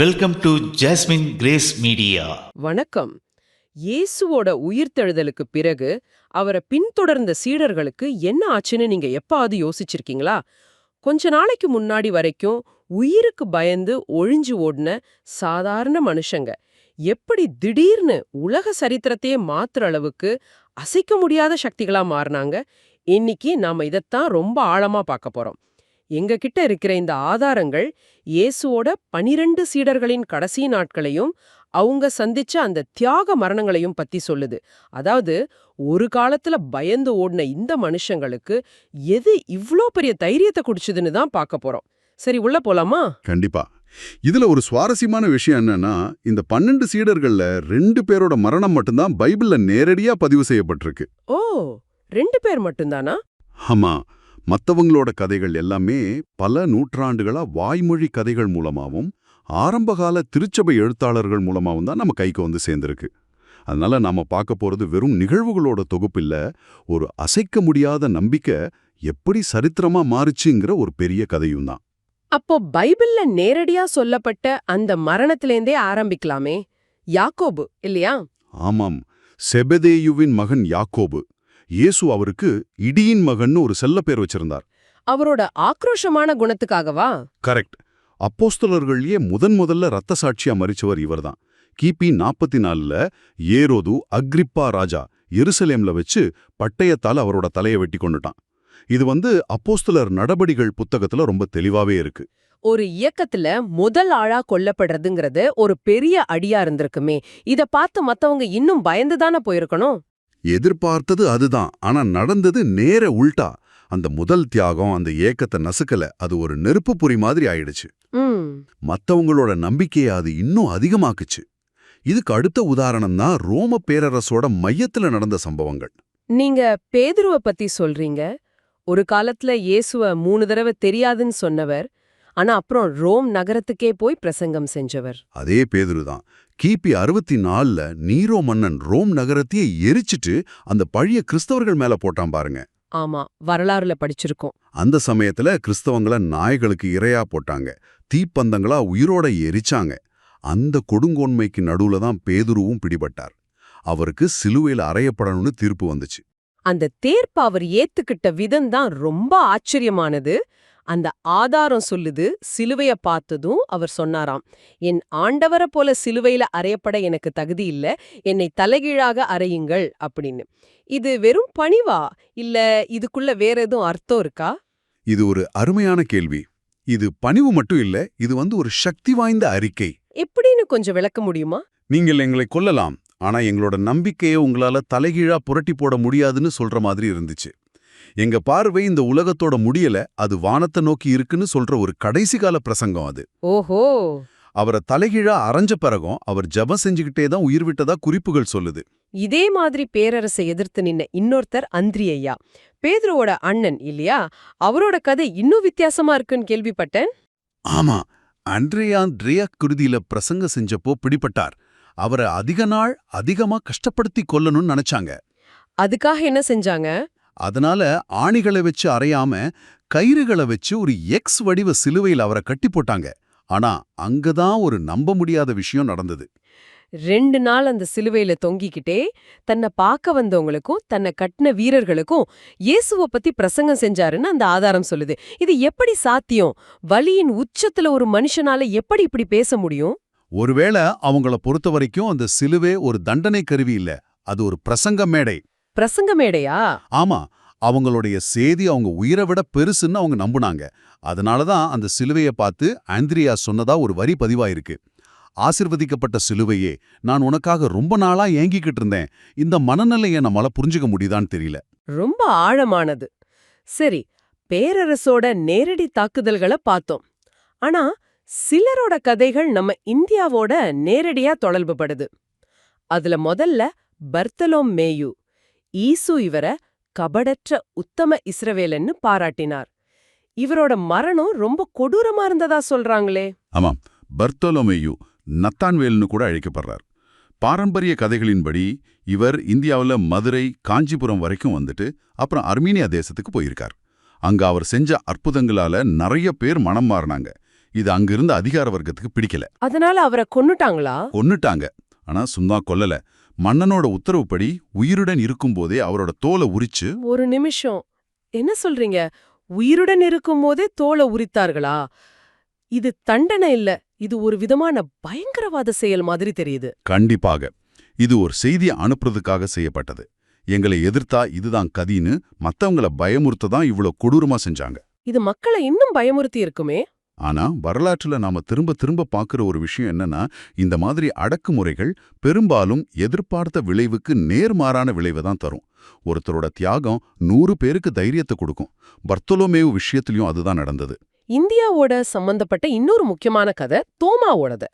Welcome to Jasmine Grace media வணக்கம். இயேசுவோட உயிர்த்தெழுதலுக்கு பிறகு அவரை பின்தொடர்ந்த சீடர்களுக்கு என்ன ஆச்சுன்னு நீங்க எப்பாவது யோசிச்சிருக்கீங்களா? கொஞ்ச நாளைக்கு முன்னாடி வரைக்கும் உயிருக்கு பயந்து ஒழிஞ்சு ஓடின சாதாரண மனுஷங்க. எப்படி திடீர்னு உலக சரித்திரத்தையே மாத்துற அளவுக்கு அசைக்க முடியாத சக்திகளா மாறினாங்க? இன்னைக்கு நாம இதைத்தான் ரொம்ப ஆழமா பார்க்க போறோம். எங்க கிட்ட இருக்கிற இந்த ஆதாரங்கள் இயேசுவோட பனிரெண்டு சீடர்களின் கடைசி நாட்களையும் அவங்க சந்திச்ச அந்த தியாக மரணங்களையும் பத்தி சொல்லுது. அதாவது ஒரு காலத்துல பயந்து ஓடின இந்த மனுஷங்களுக்கு எது இவ்ளோ பெரிய தைரியத்தை குடிச்சுதுன்னு தான் பார்க்க போறோம். சரி உள்ள போலாமா? கண்டிப்பா. இதுல ஒரு சுவாரஸ்யமான விஷயம் என்னன்னா இந்த பன்னெண்டு சீடர்கள்ல ரெண்டு பேரோட மரணம் மட்டும்தான் பைபிள்ல நேரடியா பதிவு செய்யப்பட்டிருக்கு. ஓ ரெண்டு பேர் மட்டும்தானா? ஆமா. மத்தவங்களோட கதைகள் எல்லாமே பல நூற்றாண்டுகளா வாய்மொழி கதைகள் மூலமாவும் ஆரம்பகால திருச்சபை எழுத்தாளர்கள் மூலமாவும் தான் நம்ம கைக்கு வந்து சேர்ந்திருக்கு. அதனால நாம பார்க்க போறது வெறும் நிகழ்வுகளோட தொகுப்பில்ல ஒரு அசைக்க முடியாத நம்பிக்கை எப்படி சரித்திரமா மாறுச்சுங்கிற ஒரு பெரிய கதையும் தான். அப்போ பைபிள்ல நேரடியா சொல்லப்பட்ட அந்த மரணத்திலேந்தே ஆரம்பிக்கலாமே. யாக்கோபு இல்லையா? ஆமாம். செபதேயுவின் மகன் யாக்கோபு. இயேசு அவருக்கு இடியின் மகன்னு ஒரு செல்ல பேர் வச்சிருந்தார். அவரோட ஆக்ரோஷமான குணத்துக்காகவா? கரெக்ட். அப்போஸ்தலர்கள்லயே முதன் முதல்ல ரத்த சாட்சியா மறிச்சவர் இவர்தான். கிபி நாற்பத்தி நாலுல ஏரோது அக்ரிப்பா ராஜா எருசலேம்ல வச்சு பட்டயத்தால் அவரோட தலையை வெட்டி கொண்டுட்டான். இது வந்து அப்போஸ்தலர் நடபடிகள் புத்தகத்துல ரொம்ப தெளிவாவே இருக்கு. ஒரு இயக்கத்துல முதல் ஆளா கொல்லப்படுறதுங்கிறது ஒரு பெரிய அடியா இருந்திருக்குமே. இத பார்த்து மத்தவங்க இன்னும் பயந்துதானே போயிருக்கணும்? எதிர்பார்த்தது அதுதான். ஆனா நடந்தது நேர உல்டா. அந்த முதல் தியாகம் அந்த ஏக்கத்தை நசுக்கல. அது ஒரு நெருப்பு பொறி மாதிரி ஆயிடுச்சு. மத்தவங்களோட நம்பிக்கையை அது இன்னும் அதிகமாக்குச்சு. இதுக்கு அடுத்த உதாரணம் தான் ரோம பேரரசோட மையத்துல நடந்த சம்பவங்கள். நீங்க பேதுருவ பத்தி சொல்றீங்க. ஒரு காலத்துல இயேசுவ மூணு தடவை தெரியாதுன்னு சொன்னவர். ஆனா அப்புறம் ரோம் நகரத்துக்கே போய் பிரசங்கம் செஞ்சவர். அதே பேதுரு தான் கிபி அறுபத்தி நாலுல நீரோ மன்னன் ரோம் நகரத்தையே எரிச்சிட்டு அந்த பழைய கிறிஸ்தவர்கள் மேல போட்டான் பாருங்க. ஆமா வரலாறுல படிச்சிருக்கோம். அந்த சமயத்துல கிறிஸ்தவங்கள நாய்களுக்கு இரையா போட்டாங்க. தீப்பந்தங்களா உயிரோட எரிச்சாங்க. அந்த கொடுங்கோன்மைக்கு நடுவுல தான் பேதுருவும் பிடிபட்டார். அவருக்கு சிலுவையில அறையப்படணும்னு தீர்ப்பு வந்துச்சு. அந்த தேர்ப்ப அவர் ஏத்துக்கிட்ட விதம் தான் ரொம்ப ஆச்சரியமானது. அந்த ஆதாரம் சொல்லுது சிலுவைய பார்த்ததும் அவர் சொன்னாராம் என் ஆண்டவரை போல சிலுவையில அறையப்பட எனக்கு தகுதி இல்ல என்னை தலைகீழாக அறையுங்கள் அப்படின்னு. இது வெறும் பணிவா? இல்ல இதுக்குள்ள வேற எதுவும் அர்த்தம் இருக்கா? இது ஒரு அருமையான கேள்வி. இது பணிவு மட்டும் இல்ல இது வந்து ஒரு சக்தி வாய்ந்த அறிக்கை. எப்படின்னு கொஞ்சம் விளக்க முடியுமா? நீங்கள் எங்களை கொல்லலாம் ஆனா எங்களோட நம்பிக்கையை உங்களால தலைகீழா புரட்டி போட முடியாதுன்னு சொல்ற மாதிரி இருந்துச்சு. எங்க பார்வை இந்த உலகத்தோட முடியல அது வானத்தை நோக்கி இருக்குன்னு சொல்ற ஒரு கடைசி கால பிரசங்கம் அது. ஓஹோ! அவரை தலைகீழா அரைஞ்ச பிறகும் அவர் ஜெபம் செஞ்சுக்கிட்டே தான் உயிர் விட்டதா குறிப்புகள் சொல்லுது. இதே மாதிரி பேரரசை எதிர்த்து நின்ன இன்னொருத்தர் அந்திரியையா பேதுருவோட அண்ணன் இல்லையா? அவரோட கதை இன்னும் வித்தியாசமா இருக்குன்னு கேள்விப்பட்டேன். ஆமா அன்ட்ரியான் ட்ரியா குருதியில பிரசங்க செஞ்சப்போ பிடிபட்டார். அவரை அதிக நாள் அதிகமா கஷ்டப்படுத்தி கொல்லணும்னு நினைச்சாங்க. அதுக்காக என்ன செஞ்சாங்க? அதனால ஆணிகளை வச்சு அறையாம கயிறுகளை வச்சு ஒரு எக்ஸ் வடிவ சிலுவையில் அவரை கட்டி போட்டாங்க. ஆனா அங்கதான் ஒரு நம்ப முடியாத விஷயம் நடந்தது. ரெண்டு நாள் அந்த சிலுவையில தொங்கிக்கிட்டே தன்னை பார்க்க வந்தவங்களுக்கும் தன்னை கட்டின வீரர்களுக்கும் இயேசுவ பத்தி பிரசங்கம் செஞ்சாருன்னு அந்த ஆதாரம் சொல்லுது. இது எப்படி சாத்தியம்? வலியின் உச்சத்துல ஒரு மனுஷனால எப்படி இப்படி பேச முடியும்? ஒருவேளை அவங்கள பொறுத்த வரைக்கும் அந்த சிலுவே ஒரு தண்டனை கருவி இல்ல. அது ஒரு பிரசங்க மேடை. பிரசங்க மேடையா ஆமா. அவங்களுடைய சேதி அவங்க உயிரை விட பெருசுன்னு அவங்க நம்புனாங்க. அதனாலதான் அந்த சிலுவையை பார்த்து ஆந்திரியா சொன்னதா ஒரு வரி பதிவாயிருக்கு. ஆசிர்வதிக்கப்பட்ட சிலுவையே நான் உனக்காக ரொம்ப நாளா ஏங்கிக்கிட்டு இருந்தேன். இந்த மனநிலையை நம்மளால புரிஞ்சுக்க முடியுதான்னு தெரியல. ரொம்ப ஆழமானது. சரி பேரரசோட நேரடி தாக்குதல்களை பார்த்தோம். ஆனா சிலரோட கதைகள் நம்ம இந்தியாவோட நேரடியா தொடர்புபடுது. அதுல முதல்ல பர்த்தலோம் மேயு. ஈசு இவரை கபடற்ற உத்தம இஸ்ரவேலன்னு பாராட்டினார். இவரோட மரணம் ரொம்ப கொடூரமா இருந்ததா சொல்றாங்களே. ஆமாம் பர்த்தோலோமேயு நத்தான்வேல்னு கூட அழைக்கப்படுறார். பாரம்பரிய கதைகளின்படி இவர் இந்தியாவுல மதுரை காஞ்சிபுரம் வரைக்கும் வந்துட்டு அப்புறம் அர்மீனியா தேசத்துக்கு போயிருக்கார். அங்க அவர் செஞ்ச அற்புதங்களால நிறைய பேர் மனம் மாறினாங்க. இது அங்கிருந்த அதிகார வர்க்கத்துக்கு பிடிக்கல. அதனால அவரை கொன்னுட்டாங்களா? கொன்னுட்டாங்க. ஆனா சும்மா கொல்லல. மன்னனோட உத்தரவுப்படி உயிருடன் இருக்கும்போதே அவரோட தோலை உரிச்சு ஒரு நிமிஷம். என்ன சொல்றீங்க? உயிருடன் இருக்கும்போதே தோலை உரித்தார்களா? இது தண்டனை இல்ல. இது ஒரு விதமான பயங்கரவாத செயல் மாதிரி தெரியுது. கண்டிப்பாக. இது ஒரு செய்தியை அனுப்புறதுக்காக செய்யப்பட்டது. எங்களை எதிர்த்தா இதுதான் கதின்னு மத்தவங்கள பயமுறுத்த தான் இவ்ளோ கொடூரமா செஞ்சாங்க. இது மக்களை இன்னும் பயமுறுத்தி இருக்குமே? ஆனா வரலாற்றுல நாம திரும்ப திரும்ப பார்க்குற ஒரு விஷயம் என்னன்னா இந்த மாதிரி அடக்குமுறைகள் பெரும்பாலும் எதிர்பார்த்த விளைவுக்கு நேர்மாறான விளைவை தான் தரும். ஒருத்தரோட தியாகம் நூறு பேருக்கு தைரியத்தை கொடுக்கும். பர்த்தலோமேவு விஷயத்திலையும் அதுதான் நடந்தது. இந்தியாவோட சம்பந்தப்பட்ட இன்னொரு முக்கியமான கதை தோமாவோடது.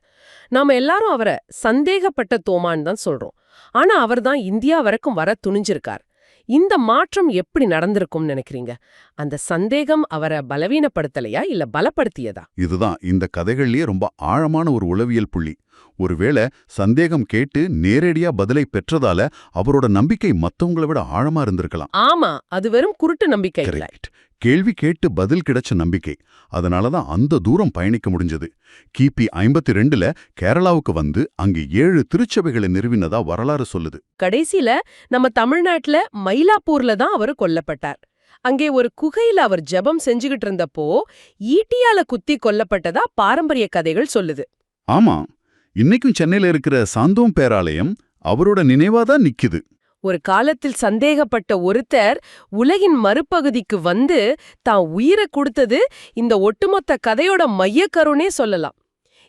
நாம எல்லாரும் அவரை சந்தேகப்பட்ட தோமான்னு தான் சொல்றோம். ஆனா அவர் தான் இந்தியா வரைக்கும் வர துணிஞ்சிருக்கார். இந்த மாற்றம் எப்படி நடந்திருக்கும்னு நினைக்கிறீங்க? அந்த சந்தேகம் அவரை பலவீனப்படுத்தலையா? இல்ல பலப்படுத்தியதா? இதுதான். இந்த கதைகள்லயே ரொம்ப ஆழமான ஒரு உளவியல் புள்ளி. ஒருவேளை சந்தேகம் கேட்டு நேரடியா பதிலை பெற்றதால அவரோட நம்பிக்கை மத்தவங்கள விட ஆழமா இருந்திருக்கலாம். ஆமா. அது வெறும் குருட்டு நம்பிக்கை கேள்வி கேட்டு பதில் கிடைச்ச நம்பிக்கை. அதனால தான் அந்த தூரம் பயணிக்க முடிஞ்சது. கிபி ஐம்பத்தி ரெண்டுல கேரளாவுக்கு வந்து அங்கு ஏழு திருச்சபைகளை நிறுவினதா வரலாறு சொல்லுது. கடைசில நம்ம தமிழ்நாட்டுல மயிலாப்பூர்ல தான் அவர் கொல்லப்பட்டார். அங்கே ஒரு குகையில அவர் ஜெபம் செஞ்சுகிட்டு இருந்தப்போ ஈட்டியால குத்தி கொல்லப்பட்டதா பாரம்பரிய கதைகள் சொல்லுது. ஆமா. இன்னைக்கும் சென்னையில இருக்கிற சாந்தோம் பேராலயம் அவரோட நினைவா தான் நிக்குது. ஒரு காலத்தில் சந்தேகப்பட்ட ஒருத்தர் உலகின் மறுபகுதிக்கு வந்து தான் உயிரை கொடுத்தது இந்த ஒட்டுமொத்த கதையோட மையக்கருனே சொல்லலாம்.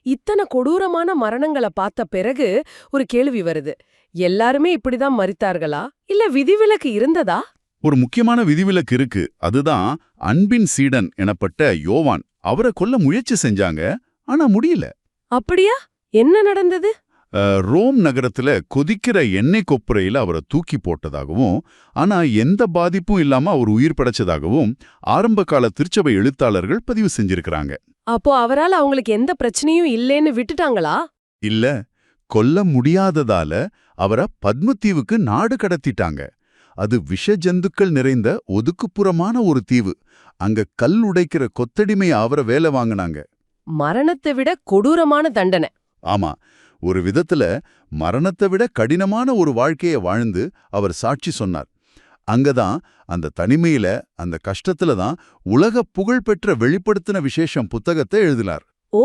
இத்தனை கொடூரமான மரணங்களை பார்த்த பிறகு ஒரு கேள்வி வருது. எல்லாருமே இப்படிதான் மரித்தார்களா? இல்ல விதிவிலக்கு இருந்ததா? ஒரு முக்கியமான விதிவிலக்கு இருக்கு. அதுதான் அன்பின் சீடன் எனப்பட்ட யோவான். அவரை கொல்ல முயற்சி செஞ்சாங்க. ஆனா முடியல. அப்படியா? என்ன நடந்தது? ரோம் நகரத்துல கொதிக்கிற எண்ணெய் கொப்புரையில அவரை தூக்கி போட்டதாகவும் ஆனா எந்த பாதிப்பும் இல்லாம அவர் உயிர் படைச்சதாகவும் ஆரம்பகால திருச்சபை எழுத்தாளர்கள் பதிவு செஞ்சிருக்கிறாங்க. அப்போ அவரால் அவங்களுக்கு எந்த பிரச்சனையும் இல்லேன்னு விட்டுட்டாங்களா? இல்ல கொல்ல முடியாததால அவரை பத்மத்தீவுக்கு நாடு கடத்திட்டாங்க. அது விஷ ஜந்துக்கள் நிறைந்த ஒதுக்குப்புறமான ஒரு தீவு. அங்க கல் உடைக்கிற கொத்தடிமை அவரை வேலை வாங்குனாங்க. மரணத்தை விட கொடூரமான தண்டனை. ஆமா ஒரு விதத்துல மரணத்தை விட கடினமான ஒரு வாழ்க்கைய வாழ்ந்து அவர் சாட்சி சொன்னார். அங்கதான் அந்த தனிமையில அந்த கஷ்டத்துல தான் உலக புகழ்பெற்ற வெளிப்படுத்தின விசேஷம் புத்தகத்தை எழுதினார். ஓ!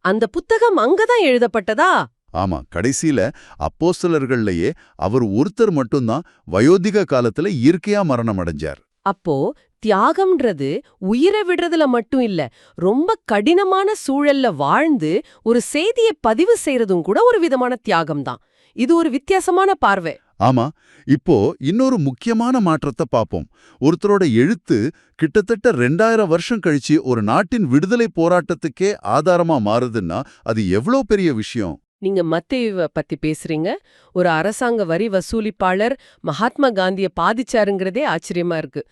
அந்த புத்தகம் அங்கதான் எழுதப்பட்டதா? ஆமா கடைசியில அப்போஸ்தலர்கள்லயே அவர் ஒருத்தர் மட்டும்தான் வயோதிக காலத்துல இயற்கையா மரணம் அடைஞ்சார். அப்போ தியாகம்ன்றது உயிரை விடுறதுல மட்டும் இல்ல ரொம்ப கடினமான சூழல்ல வாழ்ந்து ஒரு செய்தியை பதிவு செய்யறதும் கூட ஒரு விதமான தியாகம் தான் இது ஒரு வித்தியாசமான பார்வை. ஆமா இப்போ இன்னொரு முக்கியமான மாற்றத்தை பார்ப்போம் ஒருத்தரோட எழுத்து கிட்டத்தட்ட ரெண்டாயிரம் வருஷம் கழிச்சு ஒரு நாட்டின் விடுதலை போராட்டத்துக்கே ஆதாரமா மாறுதுன்னா அது எவ்வளோ பெரிய விஷயம்? நீங்க மத்தேயுவ பத்தி பேசுறீங்க. ஒரு அரசாங்க வரி வசூலிப்பாளர் மகாத்மா காந்திய பாதிச்சாருங்கிறதே ஆச்சரியமா இருக்கு.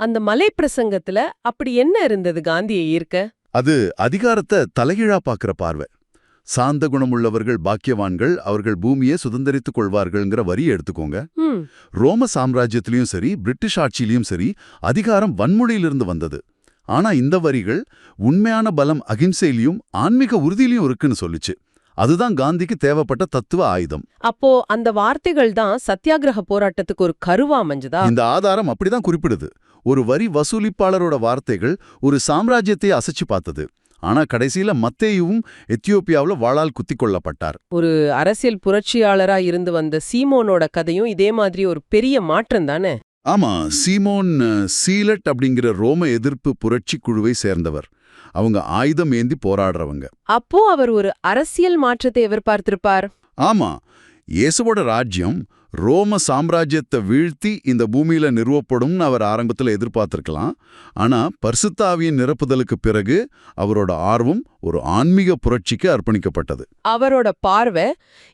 அந்த மலை பிரசங்கத்துல அப்படி என்ன இருந்தது காந்தியை ஈர்க்க? அது அதிகாரத்தை தலைகீழா பார்க்கிற பார்வை. சாந்த குணமுள்ளவர்கள் பாக்கியவான்கள் அவர்கள் பூமியை சுதந்திரித்துக் கொள்வார்கள்ங்கிற வரியை எடுத்துக்கோங்க. ரோம சாம்ராஜ்யத்திலயும் சரி பிரிட்டிஷ் ஆட்சியிலயும் சரி அதிகாரம் வன்மொழியிலிருந்து வந்தது. ஆனா இந்த வரிகள் உண்மையான பலம் அகிம்சையிலையும் ஆன்மீக உறுதியிலையும் இருக்குன்னு சொல்லுச்சு. அதுதான் காந்திக்கு தேவைப்பட்ட தத்துவ ஆயுதம். அப்போ அந்த வார்த்தைகள் தான் சத்தியாகிரக போராட்டத்துக்கு ஒரு கருவா அமைஞ்சதா? இந்த ஆதாரம் அப்படிதான் குறிப்பிடுது. ஒரு வரி வசூலிப்பாளரோட வார்த்தைகள் ஒரு சாம்ராஜ்யத்தை அசைச்சு பார்த்தது. ஆனா கடைசியில மத்தேயுவும் எத்தியோப்பியாவுல வாளால் குத்திக் கொள்ளப்பட்டார் ஒரு அரசியல் புரட்சியாளரா இருந்து வந்த சீமோனோட கதையும் இதே மாதிரி ஒரு பெரிய மாற்றம் தானே? ஆமா சீமோன் சீலட் அப்படிங்கிற ரோம எதிர்ப்பு புரட்சி குழுவை சேர்ந்தவர். அவங்க ஆயுதம் ஏந்தி போராடுறவங்க. அப்போ அவர் ஒரு அரசியல் மாற்றத்தை எதிர்பார்த்திருப்பார். ஆமா இயேசுவோட ராஜ்யம் ரோம சாம்ராஜ்யத்தை வீழ்த்தி இந்த பூமியில நிறுவப்படும்னு அவர் ஆரம்பத்துல எதிர்பார்த்திருக்கலாம். ஆனா பரிசுத்தாவியின் நிரப்புதலுக்கு பிறகு அவரோட ஆர்வம் ஒரு ஆன்மீக புரட்சிக்கு அர்ப்பணிக்கப்பட்டது. அவரோட பார்வை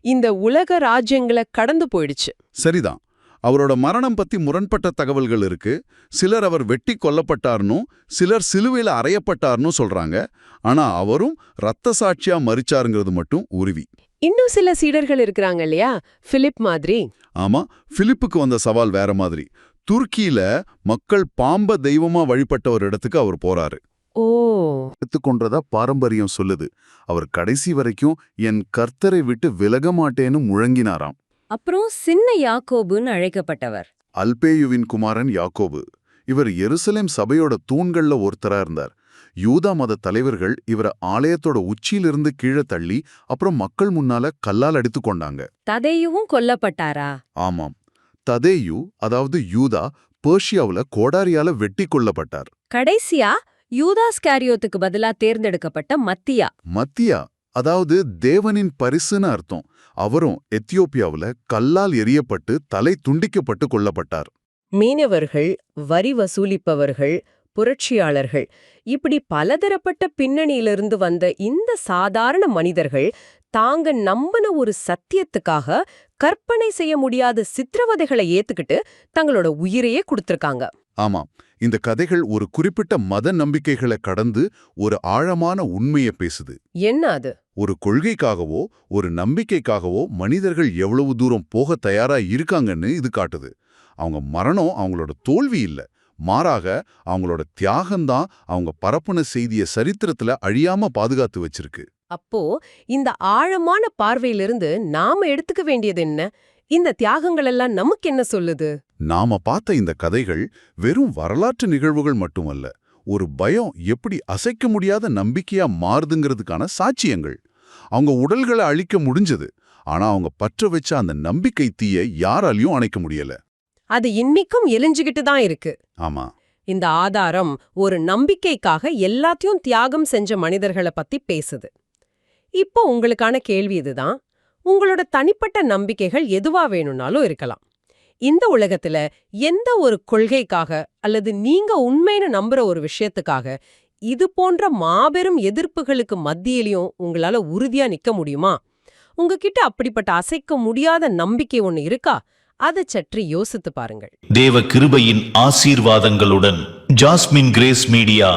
இந்த உலக ராஜ்யங்களை கடந்து போயிடுச்சு. சரிதான். அவரோட மரணம் பத்தி முரண்பட்ட தகவல்கள் இருக்கு. சிலர் அவர் வெட்டி கொல்லப்பட்டார்னும் சிலர் சிலுவையில அறையப்பட்டார்னு சொல்றாங்க. ஆனா அவரும் ரத்த சாட்சியா மறிச்சாருங்கிறது மட்டும் உறுதி இன்னும் சில சீடர்கள் இருக்கிறாங்க இல்லையா? பிலிப் மாதிரி. ஆமா பிலிப்புக்கு வந்த சவால் வேற மாதிரி. துருக்கியில மக்கள் பாம்ப தெய்வமா வழிபட்ட ஒரு இடத்துக்கு அவர் போறாரு. ஓ. எடுத்துக்கொண்டதா பாரம்பரியம் சொல்லுது. அவர் கடைசி வரைக்கும் என் கர்த்தரை விட்டு விலக மாட்டேன்னு முழங்கினாராம். அப்புறம் சின்ன யாக்கோபுன்னு அழைக்கப்பட்டவர். அல்பேயுவின் குமாரன் யாக்கோபு. இவர் எருசலேம் சபையோட தூண்கள்ல ஒருத்தரா இருந்தார். யூதா மத தலைவர்கள் இவரை ஆலயத்தோட உச்சியிலிருந்து கீழே தள்ளி அப்புறம் மக்கள் முன்னால கல்லால் அடித்து கொண்டாங்க. ததேயுவும் கொல்லப்பட்டாரா? ஆமாம். ததேயு அதாவது யூதா பேர்ஷியாவுல கோடாரியால வெட்டி கொல்லப்பட்டார். கடைசியா யூதாஸ் கேரியோத்துக்கு பதிலா தேர்ந்தெடுக்கப்பட்ட மத்தியா. மத்தியா? அதாவது தேவனின் பரிசுன்னு அர்த்தம். அவரும் எத்தியோப்பியாவுல கல்லால் எரியப்பட்டு தலை துண்டிக்கப்பட்டு கொல்லப்பட்டார். மீனவர்கள் வரி வசூலிப்பவர்கள் புரட்சியாளர்கள் இப்படி பலதரப்பட்ட பின்னணியிலிருந்து வந்த இந்த சாதாரண மனிதர்கள் தாங்க நம்பின ஒரு சத்தியத்துக்காக கற்பனை செய்ய முடியாத சித்திரவதைகளை ஏத்துக்கிட்டு தங்களோட உயிரையே கொடுத்திருக்காங்க. ஆமாம் இந்த கதைகள் ஒரு குறிப்பிட்ட மத நம்பிக்கைகளை கடந்து ஒரு ஆழமான உண்மையை பேசுது. என்ன அது? ஒரு கொள்கைக்காகவோ ஒரு நம்பிக்கைக்காகவோ மனிதர்கள் எவ்வளவு தூரம் போக தயாரா இருக்காங்கன்னு இது காட்டுது. அவங்க மரணம் அவங்களோட தோல்வி இல்ல. மாறாக அவங்களோட தியாகம்தான் அவங்க பரப்புன செய்திய சரித்திரத்துல அழியாம பாதுகாத்து வச்சிருக்கு. அப்போ இந்த ஆழமான பார்வையிலிருந்து நாம எடுத்துக்க வேண்டியது என்ன? இந்த தியாகங்கள் எல்லாம் நமக்கு என்ன சொல்லுது? நாம பார்த்த இந்த கதைகள் வெறும் வரலாற்று நிகழ்வுகள் மட்டுமல்ல. ஒரு பயம் எப்படி அசைக்க முடியாத நம்பிக்கையா மாறுதுங்கிறதுக்கான சாட்சியங்கள். அவங்க உடல்களை அழிக்க முடிஞ்சது. ஆனா அவங்க பற்ற வச்ச அந்த நம்பிக்கை தீய யாராலையும் அணைக்க முடியல. அது இன்னிக்கும் எரிஞ்சுகிட்டு தான் இருக்கு. ஆமா. இந்த ஆதாரம் ஒரு நம்பிக்கைக்காக எல்லாத்தையும் தியாகம் செஞ்ச மனிதர்களை பத்தி பேசுது. இப்போ உங்களுக்கான கேள்வி இதுதான். உங்களோட தனிப்பட்ட நம்பிக்கைகள் எதுவா வேணும்னாலும் இருக்கலாம். இந்த உலகத்துல எந்த ஒரு கொள்கைக்காக அல்லது நீங்க உண்மைன்னு நம்புற ஒரு விஷயத்துக்காக இது போன்ற மாபெரும் எதிர்ப்புகளுக்கு மத்தியிலையும் உங்களால உறுதியா நிக்க முடியுமா? உங்ககிட்ட அப்படிப்பட்ட அசைக்க முடியாத நம்பிக்கை ஒன்னு இருக்கா? அதை சற்று யோசித்து பாருங்கள். தேவ கிருபையின் ஆசீர்வாதங்களுடன் ஜாஸ்மின் கிரேஸ் மீடியா